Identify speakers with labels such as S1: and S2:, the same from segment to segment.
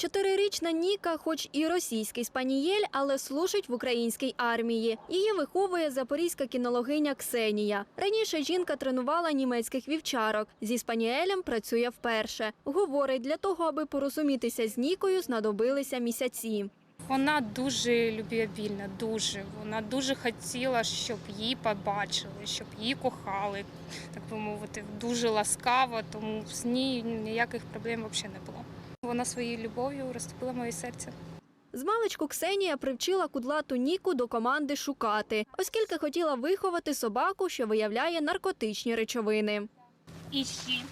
S1: Чотирирічна Ніка, хоч і російський спанієль, але служить в українській армії. Її виховує запорізька кінологиня Ксенія. Раніше жінка тренувала німецьких вівчарок. Зі спаніелем працює вперше. Говорить, для того, аби порозумітися з Нікою, знадобилися місяці.
S2: Вона дуже любвеобільна, дуже. Вона дуже хотіла, щоб її побачили, щоб її кохали, так би мовити, дуже ласкава, тому з ній ніяких проблем взагалі не було. Вона своєю любов'ю розтопила моє серце.
S1: Змалечку Ксенія привчила кудлату Ніку до команди шукати, оскільки хотіла виховати собаку, що виявляє наркотичні речовини.
S2: Іщі.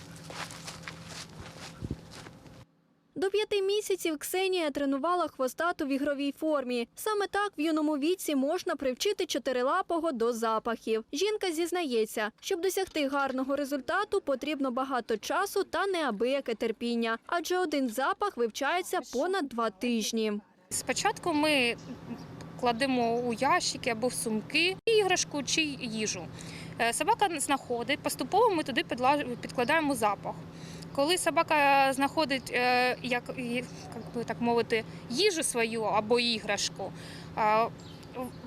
S1: До п'яти місяців Ксенія тренувала хвостату в ігровій формі. Саме так в юному віці можна привчити чотирилапого до запахів. Жінка зізнається, щоб досягти гарного результату, потрібно багато часу та неабияке терпіння, адже один запах вивчається понад два тижні.
S2: Спочатку ми кладемо у ящики або в сумки іграшку чи їжу. Е, Собака знаходить, поступово ми туди підкладаємо запах. Коли собака знаходить, е, як, би так мовити, їжу свою або іграшку,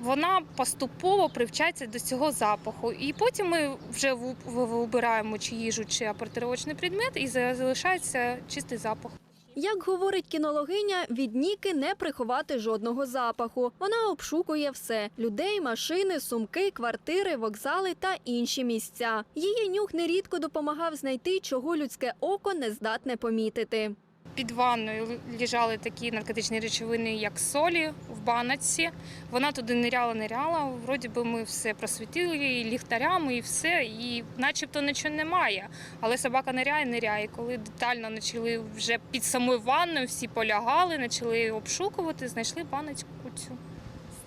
S2: вона поступово привчається до цього запаху. І потім ми вже вибираємо чи їжу, чи апортировочний предмет, і за- залишається чистий запах.
S1: Як говорить кінологиня, від Ніки не приховати жодного запаху. Вона обшукує все: людей, машини, сумки, квартири, вокзали та інші місця. Її нюх нерідко допомагав знайти, чого людське око не здатне помітити.
S2: Під ванною лежали такі наркотичні речовини, як солі в баночці. Вона туди ниряла, ниряла. Вроді би ми все просвітили і ліхтарями, і все, і начебто нічого немає. Але собака ниряє, ниряє. Коли детально почали вже під самою ванною, всі полягали, почали обшукувати, знайшли баночку цю.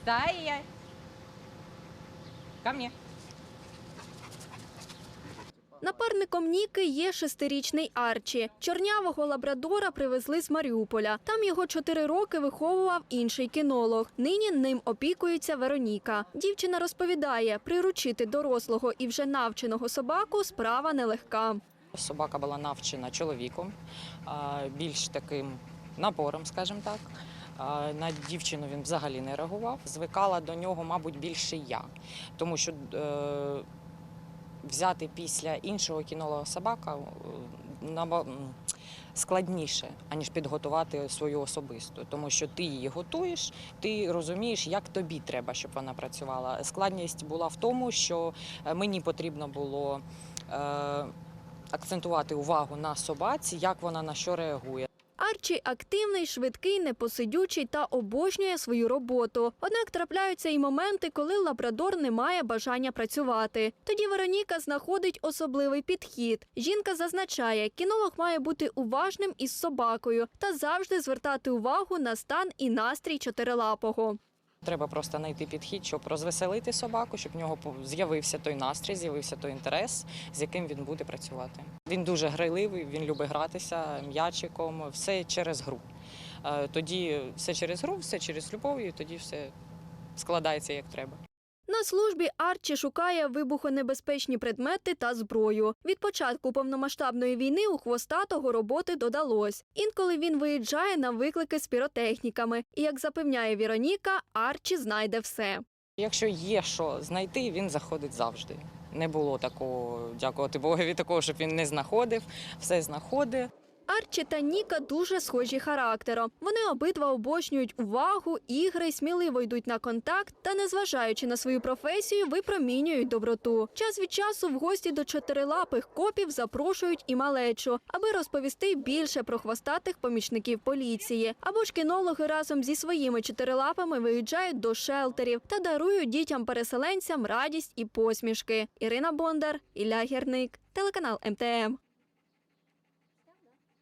S3: Стоять. Ко мне.
S1: Напарником Ніки є шестирічний Арчі. Чорнявого лабрадора привезли з Маріуполя. Там його чотири роки виховував інший кінолог. Нині ним опікується Вероніка. Дівчина розповідає, приручити дорослого і вже навченого собаку справа нелегка.
S3: Собака була навчена чоловіком, більш таким напором, скажімо так. На дівчину він взагалі не реагував. Звикала до нього, мабуть, більше я. Тому що е, взяти після іншого кінолога собака е, складніше, аніж підготувати свою особисту. Тому що ти її готуєш, ти розумієш, як тобі треба, щоб вона працювала. Складність була в тому, що е, мені потрібно було. Е, акцентувати увагу на собаці, як вона на що реагує.
S1: Арчі активний, швидкий, непосидючий та обожнює свою роботу. Однак трапляються і моменти, коли лабрадор не має бажання працювати. Тоді Вероніка знаходить особливий підхід. Жінка зазначає, кінолог має бути уважним із собакою та завжди звертати увагу на стан і настрій чотирилапого.
S3: Треба просто знайти підхід, щоб розвеселити собаку, щоб в нього з'явився той настрій, з'явився той інтерес, з яким він буде працювати. Він дуже грайливий, він любить гратися м'ячиком, все через гру. Е, Тоді все через гру, все через любов, і тоді все складається як треба.
S1: На службі Арчі шукає вибухонебезпечні предмети та зброю. Від початку повномасштабної війни у хвостатого роботи додалось. Інколи він виїжджає на виклики з піротехніками. І як запевняє Віроніка, Арчі знайде все.
S3: Якщо є що знайти, він заходить завжди. Не було такого, дякувати Богові, такого, щоб він не знаходив, все знаходить.
S1: Арчі та Ніка дуже схожі характером. Вони обидва обожнюють увагу, ігри, сміливо йдуть на контакт та, незважаючи на свою професію, випромінюють доброту. Час від часу в гості до чотирилапих копів запрошують і малечу, аби розповісти більше про хвостатих помічників поліції. Або ж кінологи разом зі своїми чотирилапами виїжджають до шелтерів та дарують дітям-переселенцям радість і посмішки. Ірина Бондар, Ілля Герник, телеканал МТМ.